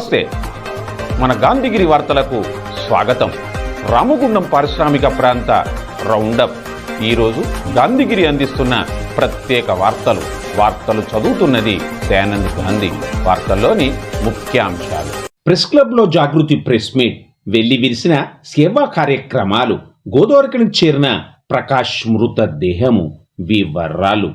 నమస్తే. మన గాంధీగిరి వార్తలకు స్వాగతం. రామగుండం పారిశ్రామిక ప్రాంత రౌండప్. ఈరోజు గాంధీగిరి అందిస్తున్న ప్రత్యేక వార్తలు. వార్తలు చదువుతున్నది దయానంద్ గాంధీ. వార్తల్లోని ముఖ్యాంశాలు. ప్రెస్ క్లబ్లో జాగృతి ప్రెస్ మీట్. వెళ్ళి విరిసిన సేవా కార్యక్రమాలు. గోదావరికి చేరిన ప్రకాష్ మృతదేహము. వివరాలు.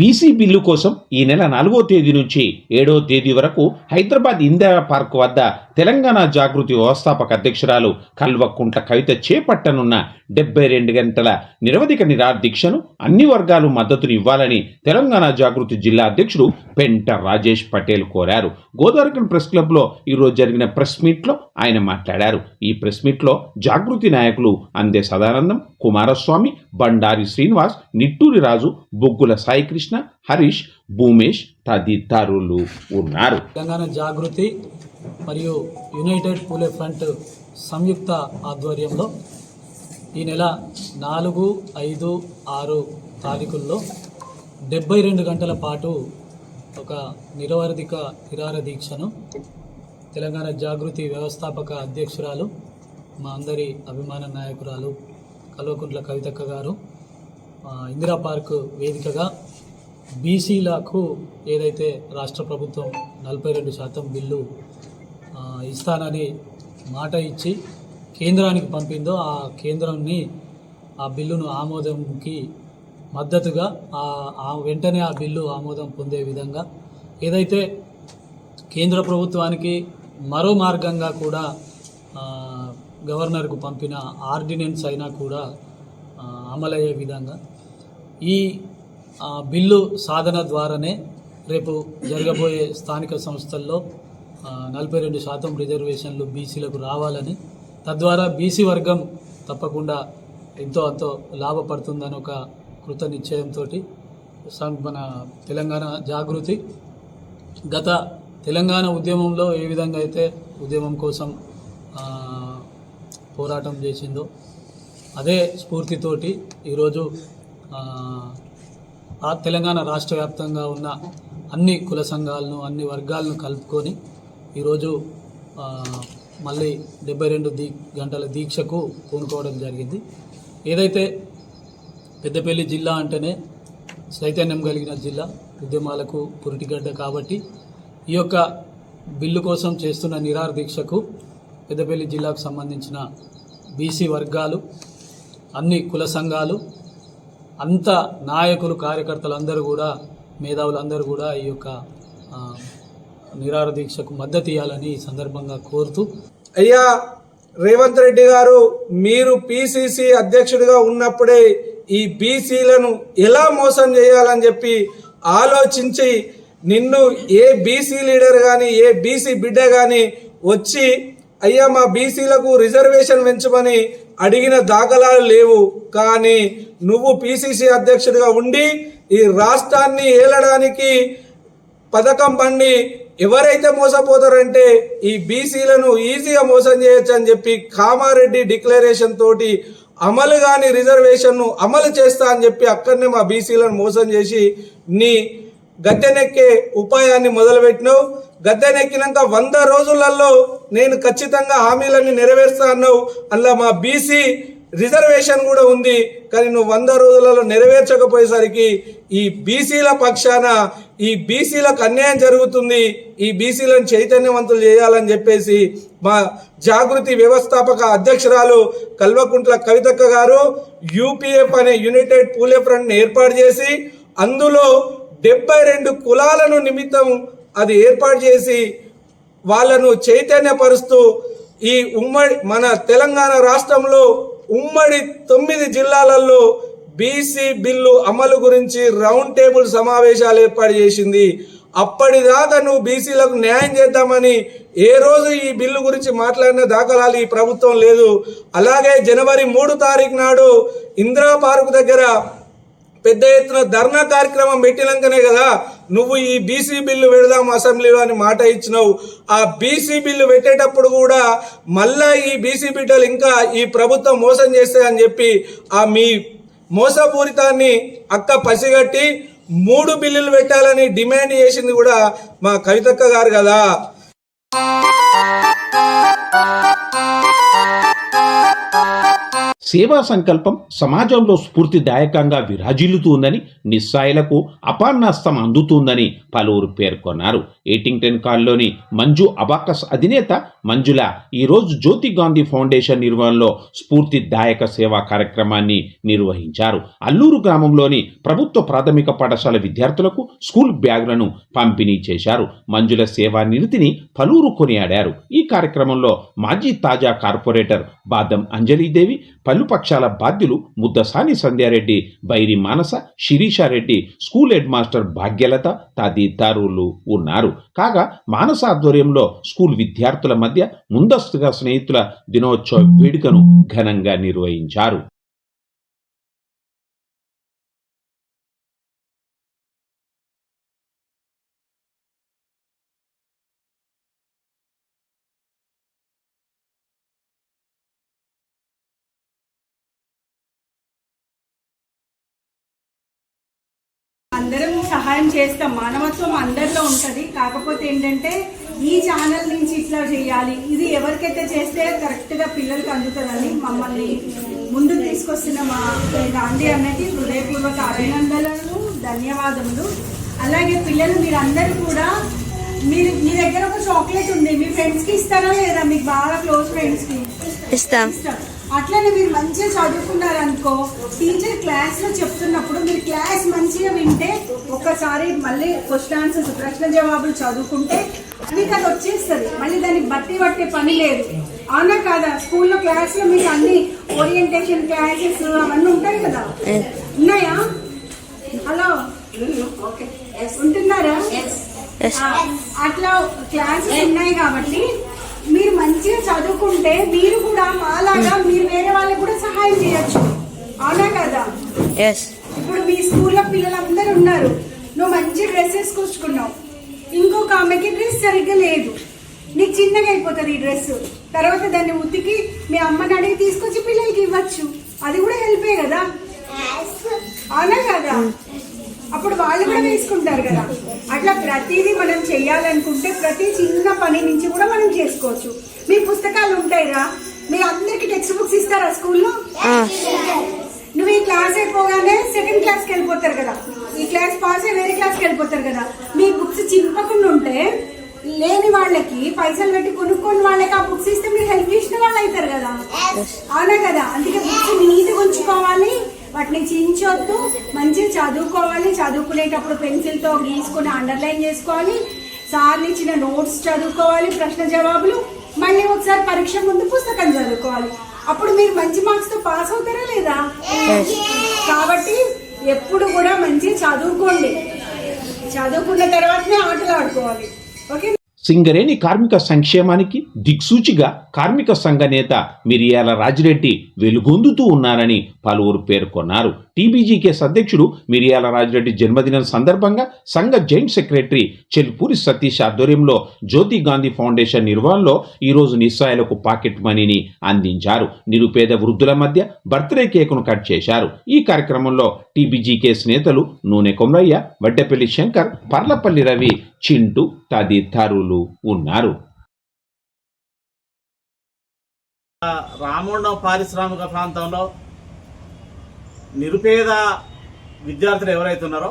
BC bill కోసం ఈ నెల నాలుగో తేదీ నుంచి ఏడో తేదీ వరకు హైదరాబాద్ ఇందిరా పార్క్ వద్ద తెలంగాణ జాగృతి వ్యవస్థాపక అధ్యక్షురాలు కల్వకుంట్ల కవిత చేపట్టనున్న డెబ్బై రెండు గంటల నిరవధిక నిరాదీక్షను అన్ని వర్గాలు మద్దతును ఇవ్వాలని తెలంగాణ జాగృతి జిల్లా అధ్యక్షుడు పెంట రాజేష్ పటేల్ కోరారు. గోదావరికన్ ప్రెస్ క్లబ్లో ఈరోజు జరిగిన ప్రెస్ మీట్లో ఆయన మాట్లాడారు. ఈ ప్రెస్ మీట్లో జాగృతి నాయకులు అందే సదానందం కుమారస్వామి బండారి శ్రీనివాస్ నిట్టూరి రాజు బొగ్గుల సాయికృష్ణ హరీష్ భూమేష్ తదితరులు ఉన్నారు. తెలంగాణ జాగృతి మరియు యునైటెడ్ పూలే ఫ్రంట్ సంయుక్త ఆధ్వర్యంలో ఈ నెల నాలుగు ఐదు ఆరు తారీఖుల్లో డెబ్బై రెండు గంటల పాటు ఒక నిరవధిక నిరార దీక్షను తెలంగాణ జాగృతి వ్యవస్థాపక అధ్యక్షురాలు మా అందరి అభిమాన నాయకురాలు కల్వకుంట్ల కవితక్క గారు ఇందిరా పార్క్ వేదికగా బీసీలకు ఏదైతే రాష్ట్ర ప్రభుత్వం నలభై రెండు శాతం బిల్లు ఇస్తానని మాట ఇచ్చి కేంద్రానికి పంపిందో ఆ కేంద్రాన్ని ఆ బిల్లును ఆమోదంకి మద్దతుగా ఆ వెంటనే ఆ బిల్లు ఆమోదం పొందే విధంగా ఏదైతే కేంద్ర ప్రభుత్వానికి మరో మార్గంగా కూడా గవర్నర్కు పంపిన ఆర్డినెన్స్ అయినా కూడా అమలయ్యే విధంగా ఈ ఆ, బిల్లు సాధన ద్వారానే రేపు జరగబోయే స్థానిక సంస్థల్లో నలభై రెండు శాతం రిజర్వేషన్లు బీసీలకు రావాలని తద్వారా బీసీ వర్గం తప్పకుండా ఎంతో అంతో లాభపడుతుందని ఒక కృత నిశ్చయంతో మన తెలంగాణ జాగృతి. గత తెలంగాణ ఉద్యమంలో ఏ విధంగా అయితే ఉద్యమం కోసం పోరాటం చేసిందో అదే స్ఫూర్తితోటి ఈరోజు ఆ తెలంగాణ రాష్ట్ర వ్యాప్తంగా ఉన్న అన్ని కుల సంఘాలను అన్ని వర్గాలను కలుపుకొని ఈరోజు మళ్ళీ డెబ్బై రెండు దీ గంటల దీక్షకు పూనుకోవడం జరిగింది. ఏదైతే పెద్దపల్లి జిల్లా అంటేనే చైతన్యం కలిగిన జిల్లా ఉద్యమాలకు పురిటిగడ్డ కాబట్టి ఈ యొక్క బిల్లు కోసం చేస్తున్న నిరార దీక్షకు పెద్దపల్లి జిల్లాకు సంబంధించిన బీసీ వర్గాలు అన్ని కుల సంఘాలు అంత నాయకులు కార్యకర్తలు అందరూ కూడా మేధావులు అందరూ కూడా ఈ యొక్క నిరార దీక్షకు మద్దతు ఇవ్వాలని ఈ సందర్భంగా కోరుతూ అయ్యా రేవంత్ రెడ్డి గారు మీరు పిసిసి అధ్యక్షుడిగా ఉన్నప్పుడే ఈ బీసీలను ఎలా మోసం చేయాలని చెప్పి ఆలోచించి నిన్ను ఏ బీసీ లీడర్ కానీ ఏ బీసీ బిడ్డ కానీ వచ్చి అయ్యా మా బీసీలకు రిజర్వేషన్ పెంచమని అడిగిన దాఖలాలు లేవు. కానీ నువ్వు పిసిసి అధ్యక్షుడిగా ఉండి ఈ రాష్ట్రాన్ని ఏలడానికి పథకం పండి ఎవరైతే మోసపోతారంటే ఈ బీసీలను ఈజీగా మోసం చేయొచ్చు అని చెప్పి కామారెడ్డి డిక్లరేషన్ తోటి అమలు కాని రిజర్వేషన్ను అమలు చేస్తా అని చెప్పి అక్కడనే మా బీసీలను మోసం చేసి నీ గద్దెనెక్కే ఉపాయాన్ని మొదలుపెట్టినావు. గద్దెనెక్కినాక వంద రోజులలో నేను ఖచ్చితంగా హామీలన్నీ నెరవేరుస్తా అన్నావు. అందులో మా బీసీ రిజర్వేషన్ కూడా ఉంది. కానీ నువ్వు వంద రోజులలో నెరవేర్చకపోయేసరికి ఈ బీసీల పక్షాన ఈ బీసీలకు అన్యాయం జరుగుతుంది. ఈ బీసీలను చైతన్యవంతులు చేయాలని చెప్పేసి మా జాగృతి వ్యవస్థాపక అధ్యక్షురాలు కల్వకుంట్ల కవితక్క గారు యూపీఎఫ్ అనే యునైటెడ్ పూలే ఫ్రంట్ని ఏర్పాటు చేసి అందులో డెబ్బై రెండు కులాలను నిమిత్తం అది ఏర్పాటు చేసి వాళ్ళను చైతన్యపరుస్తూ ఈ ఉమ్మడి మన తెలంగాణ రాష్ట్రంలో ఉమ్మడి తొమ్మిది జిల్లాలలో బీసీ బిల్లు అమలు గురించి రౌండ్ టేబుల్ సమావేశాలు ఏర్పాటు చేసింది. అప్పటిదాకా నువ్వు బీసీలకు న్యాయం చేద్దామని ఏ రోజు ఈ బిల్లు గురించి మాట్లాడిన దాఖలాలు ఈ ప్రభుత్వం లేదు. అలాగే జనవరి మూడు తారీఖు నాడు ఇందిరా పార్క్ దగ్గర పెద్ద ఎత్తున ధర్నా కార్యక్రమం పెట్టినాకనే కదా నువ్వు ఈ బీసీ బిల్లు పెడదాం అసెంబ్లీలో అని మాట ఇచ్చినావు. ఆ బీసీ బిల్లు పెట్టేటప్పుడు కూడా మళ్ళా ఈ బీసీ బిడ్డలు ఇంకా ఈ ప్రభుత్వం మోసం చేస్తే అని చెప్పి ఆ మీ మోసపూరితాన్ని అక్క పసిగట్టి మూడు బిల్లులు పెట్టాలని డిమాండ్ చేసింది కూడా మా కవితక్క గారు కదా. సేవా సంకల్పం సమాజంలో స్ఫూర్తిదాయకంగా విరాజిల్లుతుందని నిస్సాయిలకు అపాన్నాస్తం అందుతుందని పలువురు పేర్కొన్నారు. ఏటింగ్టన్ కాల్లోని మంజు అబాకస్ అధినేత మంజుల ఈరోజు జ్యోతి గాంధీ ఫౌండేషన్ నిర్వహణలో స్ఫూర్తిదాయక సేవా కార్యక్రమాన్ని నిర్వహించారు. అల్లూరు గ్రామంలోని ప్రభుత్వ ప్రాథమిక పాఠశాల విద్యార్థులకు స్కూల్ బ్యాగులను పంపిణీ చేశారు. మంజుల సేవా నిరతిని పలువురు కొనియాడారు. ఈ కార్యక్రమంలో మాజీ తాజా కార్పొరేటర్ బాదం అంజలీదేవి పలుపక్షాల బాధ్యులు Muddasani Sandhyareddy Bairi Manasa Shirishareddy school head master Bhagyalatha తదితరులు ఉన్నారు. కాగా మానస ఆధ్వర్యంలో స్కూల్ విద్యార్థుల మధ్య ముందస్తుగా స్నేహితుల దినోత్సవ వేడుకను ఘనంగా నిర్వహించారు. చేస్తాం మానవత్వం అందరిలో ఉంటుంది. కాకపోతే ఏంటంటే ఈ ఛానల్ నుంచి ఇట్లా చేయాలి. ఇది ఎవరికైతే చేస్తే కరెక్ట్గా పిల్లలకి అందుతుందని మమ్మల్ని ముందుకు తీసుకొస్తున్న మా గాంధీ అన్నకి హృదయపూర్వక అభినందనలు ధన్యవాదములు. అలాగే పిల్లలు మీరందరూ కూడా మీరు మీ దగ్గర ఒక చాక్లెట్ ఉంది. మీ ఫ్రెండ్స్కి ఇస్తారా లేదా? మీకు బాగా క్లోజ్ ఫ్రెండ్స్కి ఇస్తాం. అట్లనే మీరు మంచిగా చదువుకున్నారనుకో టీచర్ క్లాస్లో చెప్తున్నప్పుడు మీరు క్లాస్ మంచిగా వింటే ఒక్కసారి మళ్ళీ క్వశ్చన్ ఆన్సర్స్ ప్రశ్న జవాబులు చదువుకుంటే మీకు అది వచ్చేస్తుంది. మళ్ళీ దానికి బట్టి పట్టే పని లేదు. అవునా కాదా? స్కూల్లో క్లాస్లో మీకు అన్ని ఓరియంటేషన్ క్లాసెస్ అవన్నీ ఉంటాయి కదా? ఉన్నాయా? హలో. ఓకే ఉంటున్నారా? అట్లా క్లాసెస్ ఉన్నాయి కాబట్టి మీరు మంచిగా చదువుకుంటే మీరు కూడా మాలాగా మీరు వేరే వాళ్ళకి కూడా సహాయం చేయొచ్చు. అవునా కదా? ఎస్ ఇప్పుడు మీ స్కూల్లో పిల్లలందరూ ఉన్నారు. నువ్వు మంచి డ్రెస్ వేసుకొచ్చుకున్నావు ఇంకొక ఆమెకి డ్రెస్ సరిగ్గా లేదు. నీకు చిన్నగా అయిపోతుంది ఈ డ్రెస్ తర్వాత దాన్ని ఉతికి మీ అమ్మని అడిగి తీసుకొచ్చి పిల్లలకి ఇవ్వచ్చు. అది కూడా హెల్పే కదా? అవునా కదా? అప్పుడు వాళ్ళు కూడా వేసుకుంటారు కదా. అట్లా ప్రతిదీ మనం చేయాలనుకుంటే ప్రతి చిన్న పని నుంచి కూడా మనం చేసుకోవచ్చు. మీ పుస్తకాలు ఉంటాయిరా? మీ అందరికి టెక్స్ట్ బుక్స్ ఇస్తారా స్కూల్లో? నువ్వు ఈ క్లాస్ అయిపోగానే సెకండ్ క్లాస్కి వెళ్ళిపోతారు కదా. ఈ క్లాస్ పాస్ అయ్యి వేరే క్లాస్కి వెళ్ళిపోతారు కదా. మీ బుక్స్ చింపకుండా ఉంటే లేని వాళ్ళకి పైసలు పెట్టి కొనుక్కొని వాళ్ళకి ఆ బుక్స్ ఇస్తే మీరు హెల్ప్ చేసిన వాళ్ళు అవుతారు కదా. అవునా కదా? అందుకే బుక్స్ నీట్గా ఉంచుకోవాలి. వాటిని చించొద్దు. మంచిగా చదువుకోవాలి. చదువుకునేటప్పుడు పెన్సిల్తో గీసుకొని అండర్లైన్ చేసుకోవాలి. సార్లు ఇచ్చిన నోట్స్ చదువుకోవాలి. ప్రశ్న జవాబులు. మళ్ళీ ఒకసారి పరీక్ష ముందు పుస్తకం చదువుకోవాలి. అప్పుడు మీరు మంచి మార్క్స్తో పాస్ అవుతారా లేదా? కాబట్టి ఎప్పుడు కూడా మంచిగా చదువుకోండి. చదువుకున్న తర్వాతనే ఆటలు ఆడుకోవాలి. ఓకే? సింగరేణి కార్మిక సంక్షేమానికి దిక్సూచిగా కార్మిక సంఘ నేత మిరియాల రాజిరెడ్డి వెలుగొందుతూ ఉన్నారని పలువురు పేర్కొన్నారు. టీబీజీకేఎస్ అధ్యక్షుడు మిరియాల రాజిరెడ్డి జన్మదినం సందర్భంగా సంఘ జాయింట్ సెక్రటరీ చెల్పూరి సతీష్ ఆధ్వర్యంలో జ్యోతి గాంధీ ఫౌండేషన్ నిర్వహణలో ఈరోజు నిస్సాయులకు పాకెట్ మనీని అందించారు. నిరుపేద వృద్ధుల మధ్య బర్త్డే కేకును కట్ చేశారు. ఈ కార్యక్రమంలో టీబీజీకేఎస్ నేతలు నూనె కొమరయ్య వడ్డెపల్లి శంకర్ పర్లపల్లి రవి చింటూ తదితరులు ఉన్నారు. రామగుండం పారిశ్రామిక ప్రాంతంలో నిరుపేద విద్యార్థులు ఎవరైతే ఉన్నారో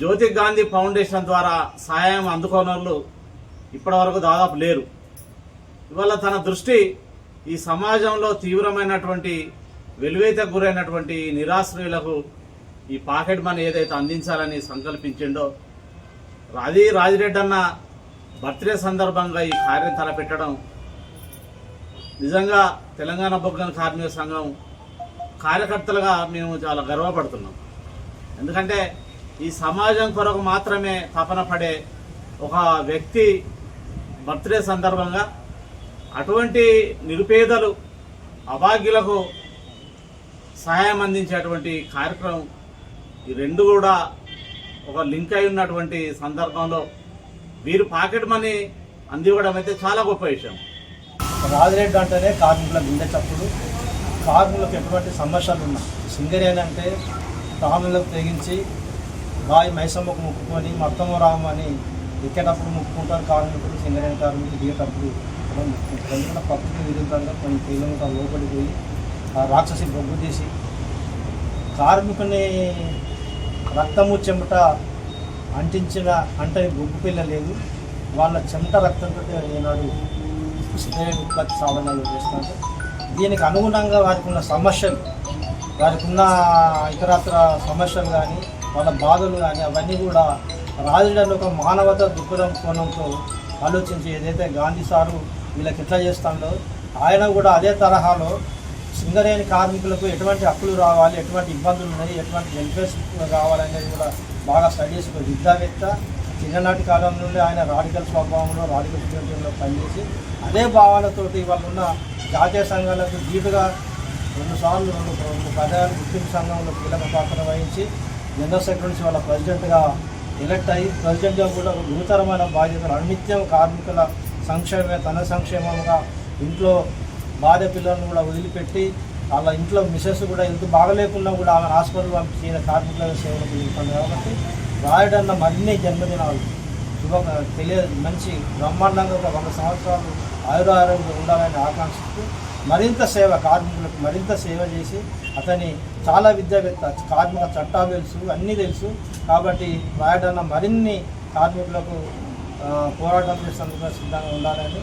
జ్యోతి గాంధీ ఫౌండేషన్ ద్వారా సహాయం అందుకోని వాళ్ళు ఇప్పటివరకు దాదాపు లేరు. ఇవాళ తన దృష్టి ఈ సమాజంలో తీవ్రమైనటువంటి వెలువేతకు గురైనటువంటి నిరాశ్రయులకు ఈ పాకెట్ మనీ ఏదైతే అందించాలని సంకల్పించిండో అది రాజిరెడ్డి అన్న బర్త్డే సందర్భంగా ఈ కార్యం తలపెట్టడం నిజంగా తెలంగాణ బొగ్గన కార్మిక సంఘం కార్యకర్తలుగా మేము చాలా గర్వపడుతున్నాం. ఎందుకంటే ఈ సమాజం కొరకు మాత్రమే తపన పడే ఒక వ్యక్తి బర్త్డే సందర్భంగా అటువంటి నిరుపేదలు అభాగ్యులకు సహాయం అందించేటువంటి కార్యక్రమం ఈ రెండు కూడా ఒక లింక్ అయి ఉన్నటువంటి సందర్భంలో వీరు పాకెట్ మనీ అందివ్వడం అయితే చాలా గొప్ప విషయం. రాజిరెడ్డి అంటేనే కార్మికుల గుండె చప్పుడు. కార్మికులకు ఎటువంటి సమస్యలు ఉన్నా సింగరేణి అంటే ప్రాణులకు తెగించి బాయి మైసమ్మకు ముక్కుకొని మొత్తం రామని ఎక్కేటప్పుడు ముక్కుంటారు కార్మికులు సింగరేణి కార్మికులు దిగేటప్పుడు ముక్కుంటారు ఎందుకంటే ప్రకృతి విరుద్ధంగా కొన్ని కిలోమీటర్ లోపడిపోయి పోయి ఆ రాక్షసి బొగ్గు తీసి కార్మికుని రక్తము చెమట అంటించిన అంటే బొగ్గు పిల్ల లేదు. వాళ్ళ చెమట రక్తంతో ఈనాడు ఉత్పత్తి సాధనాలు చేస్తున్నారు దీనికి అనుగుణంగా వారికి ఉన్న సమస్యలు వారికి ఉన్న ఇతరత్ర సమస్యలు కానీ వాళ్ళ బాధలు కానీ అవన్నీ కూడా రాజులను ఒక మానవత దృక్పథం కోణంతో ఆలోచించి ఏదైతే గాంధీ సారు వీళ్ళకి ఎట్లా చేస్తాడో ఆయన కూడా అదే తరహాలో సింగరేణి కార్మికులకు ఎటువంటి హక్కులు రావాలి ఎటువంటి ఇబ్బందులు ఉన్నాయి ఎటువంటి వెల్ఫేర్స్ కావాలనేది కూడా బాగా స్టడీ చేసి విద్యావేత్త. చిన్ననాటి కాలం నుండి ఆయన రాడికల్ స్వభావంలో రాడికల్ సిద్ధాంతంలో పనిచేసి అదే భావాలతోటి వాళ్ళు ఉన్న జాతీయ సంఘాలకు ధీటుగా రెండు సార్లు రెండు రెండు పదాలు గుర్తింపు సంఘంలో కీలక పాత్ర వహించి జనరల్ సెక్రటరీ వాళ్ళ ప్రెసిడెంట్గా ఎలక్ట్ అయ్యి ప్రెసిడెంట్గా కూడా గురుతరమైన బాధ్యతలు అనిత్యం కార్మికుల సంక్షేమమే తన సంక్షేమంగా ఇంట్లో భార్య పిల్లలను కూడా వదిలిపెట్టి వాళ్ళ ఇంట్లో మిసెస్ కూడా ఎంత బాగలేకున్నా కూడా ఆమె హాస్పిటల్ పంపించిన కార్మికుల సేవలకు ఇబ్బంది కాబట్టి రాయడన్న మరిన్ని జన్మదినాలు. శుభ తెలియ మంచి బ్రహ్మాండంగా ఒక వంద సంవత్సరాలు ఆయురారోగ్యం ఉండాలని ఆకాంక్షిస్తూ మరింత సేవ కార్మికులకు మరింత సేవ చేసి అతని చాలా విద్యావేత్త కార్మిక చట్టాలు తెలుసు అన్నీ తెలుసు. కాబట్టి రాయడన్న మరిన్ని కార్మికులకు పోరాటం చేసేందుకు సిద్ధంగా ఉండాలని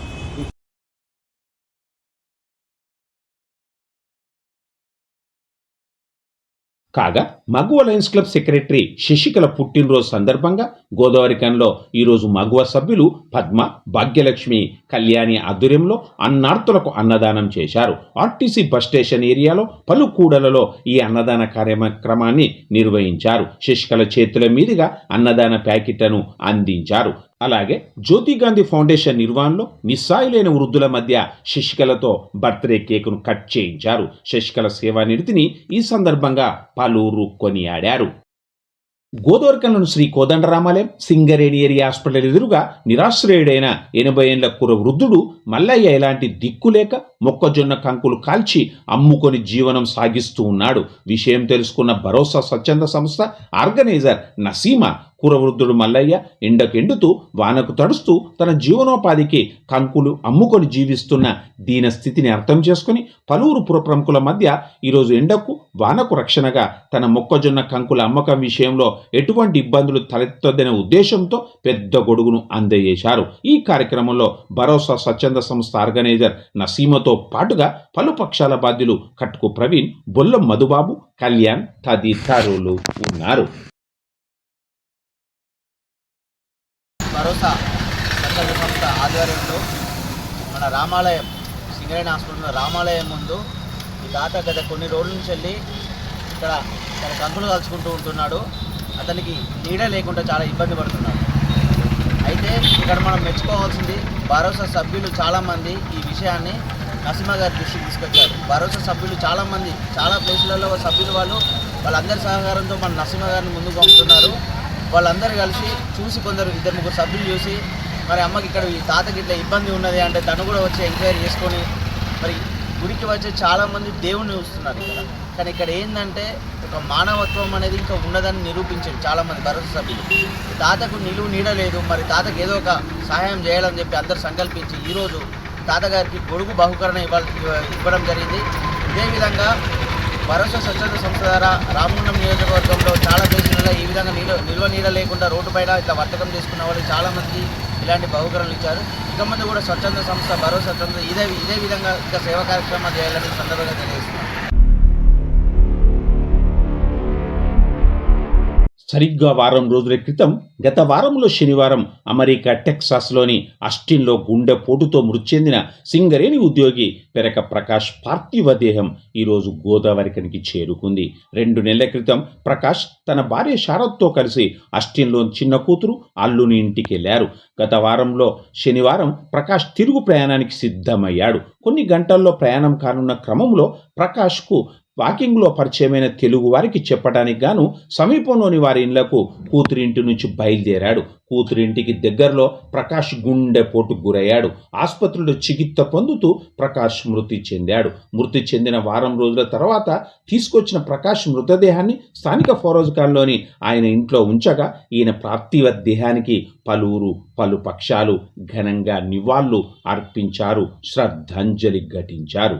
కాగా మగువ లయన్స్ క్లబ్ సెక్రటరీ శశికళ పుట్టినరోజు సందర్భంగా గోదావరికంలో ఈరోజు మగువ సభ్యులు పద్మ భాగ్యలక్ష్మి కళ్యాణి ఆధ్వర్యంలో అన్నార్థులకు అన్నదానం చేశారు. ఆర్టీసీ బస్ స్టేషన్ ఏరియాలో పలు కూడలలో ఈ అన్నదాన కార్యక్రమాన్ని నిర్వహించారు. శశికళ చేతుల మీదుగా అన్నదాన ప్యాకెట్లను అందించారు. అలాగే జ్యోతి గాంధీ ఫౌండేషన్ నిర్వహణలో నిస్సాయులైన వృద్ధుల మధ్య శశికళతో బర్త్డే కేకును కట్ చేయించారు. శశికళ సేవానిధిని ఈ సందర్భంగా పలువురు కొనియాడారు. గోదావరికల్లోని శ్రీ కోదండరామాలయం సింగరేణి ఏరియా హాస్పిటల్ ఎదురుగా నిరాశ్రయుడైన ఎనభై ఏళ్ళ కుర వృద్ధుడు మల్లయ్య ఎలాంటి దిక్కు లేక మొక్కజొన్న కంకులు కాల్చి అమ్ముకొని జీవనం సాగిస్తూ ఉన్నాడు. విషయం తెలుసుకున్న భరోసా స్వచ్ఛంద సంస్థ ఆర్గనైజర్ నసీమ కురవృద్ధుడు మల్లయ్య ఎండకెండుతూ వానకు తడుస్తూ తన జీవనోపాధికి కంకులు అమ్ముకొని జీవిస్తున్న దీన స్థితిని అర్థం చేసుకుని పలువురు పురప్రముఖుల మధ్య ఈరోజు ఎండకు వానకు రక్షణగా తన మొక్కజొన్న కంకుల అమ్మకం విషయంలో ఎటువంటి ఇబ్బందులు తలెత్తొద్దనే ఉద్దేశంతో పెద్ద గొడుగును అందజేశారు. ఈ కార్యక్రమంలో భరోసా స్వచ్ఛంద సంస్థ ఆర్గనైజర్ నసీమతో పాటుగా పలు పక్షాల బాధ్యులు కట్టుకు ప్రవీణ్ బొల్లం మధుబాబు కళ్యాణ్ తదితరులు ఉన్నారు. భరోసా సంస్థ ఆధ్వర్యంలో మన రామాలయం సింగరేణ హాస్పిటల్ రామాలయం ముందు ఈ తాత గత కొన్ని రోజుల నుంచి వెళ్ళి ఇక్కడ తన కంకులు కలుసుకుంటూ ఉంటున్నాడు. అతనికి నీడ లేకుండా చాలా ఇబ్బంది పడుతున్నాడు. అయితే ఇక్కడ మనం మెచ్చుకోవాల్సింది భరోసా సభ్యులు చాలామంది ఈ విషయాన్ని నరసింహ గారి దృష్టికి తీసుకొచ్చారు. భరోసా సభ్యులు చాలామంది చాలా ప్లేసులలో సభ్యులు వాళ్ళు వాళ్ళందరి సహకారంతో మన నరసింహ గారిని ముందుకు పంపుతున్నారు. వాళ్ళందరూ కలిసి చూసి కొందరు ఇద్దరు ముగ్గురు సభ్యులు చూసి మరి అమ్మకి ఇక్కడ ఈ తాతకి ఇట్లా ఇబ్బంది ఉన్నది అంటే తను కూడా వచ్చి ఎంక్వైరీ చేసుకొని మరి గుడికి వచ్చే చాలామంది దేవుణ్ణి చూస్తున్నారు ఇక్కడ. కానీ ఇక్కడ ఏంటంటే ఒక మానవత్వం అనేది ఇంకా ఉన్నదని నిరూపించారు చాలామంది భరోసా సభ్యులు. తాతకు నిలువు నీడలేదు మరి తాతకు ఏదో ఒక సహాయం చేయాలని చెప్పి అందరు సంకల్పించి ఈరోజు తాతగారికి గొడుగు బహుకరణ ఇవ్వాలి ఇవ్వడం జరిగింది. ఇదే విధంగా భరోసా స్వచ్ఛంద సంస్థ ద్వారా రామగుండం నియోజకవర్గంలో చాలా దేశాలలో ఈ విధంగా నిల్వ నిల్వ నీడ లేకుండా రోడ్డు పైన ఇట్లా వర్తకం చేసుకున్న వాళ్ళు చాలామంది ఇలాంటి బహుకరణలు ఇచ్చారు. ఇక ముందు కూడా స్వచ్ఛంద సంస్థ భరోసా స్వచ్ఛంద ఇదే ఇదే విధంగా ఇంకా సేవా కార్యక్రమాలు చేయాలని సందర్భంగా తెలియదు సరిగ్గా వారం రోజుల క్రితం గత వారంలో శనివారం అమెరికా టెక్సాస్లోని అస్టిన్లో గుండెపోటుతో మృతి చెందిన సింగరేణి ఉద్యోగి పెరక ప్రకాష్ పార్థివ దేహం ఈరోజు గోదావరికనికి చేరుకుంది. రెండు నెలల క్రితం ప్రకాష్ తన భార్య శారద్తో కలిసి అస్టిన్లోని చిన్న కూతురు అల్లుని ఇంటికి వెళ్ళారు గత వారంలో శనివారం ప్రకాష్ తిరుగు ప్రయాణానికి సిద్ధమయ్యాడు. కొన్ని గంటల్లో ప్రయాణం కానున్న క్రమంలో ప్రకాష్కు వాకింగ్లో పరిచయమైన తెలుగు వారికి చెప్పడానికి గాను సమీపంలోని వారి ఇళ్ళకు కూతురింటి నుంచి బయలుదేరాడు. కూతురింటికి దగ్గరలో ప్రకాష్ గుండెపోటు గురయ్యాడు. ఆసుపత్రిలో చికిత్స పొందుతూ ప్రకాష్ మృతి చెందాడు. మృతి చెందిన వారం రోజుల తర్వాత తీసుకొచ్చిన ప్రకాష్ మృతదేహాన్ని స్థానిక ఫోరోజ్గాన్లోని ఆయన ఇంట్లో ఉంచగా ఈయన పార్థివ దేహానికి పలువురు పలు పక్షాలు ఘనంగా నివాళులు అర్పించారు. శ్రద్ధాంజలి ఘటించారు.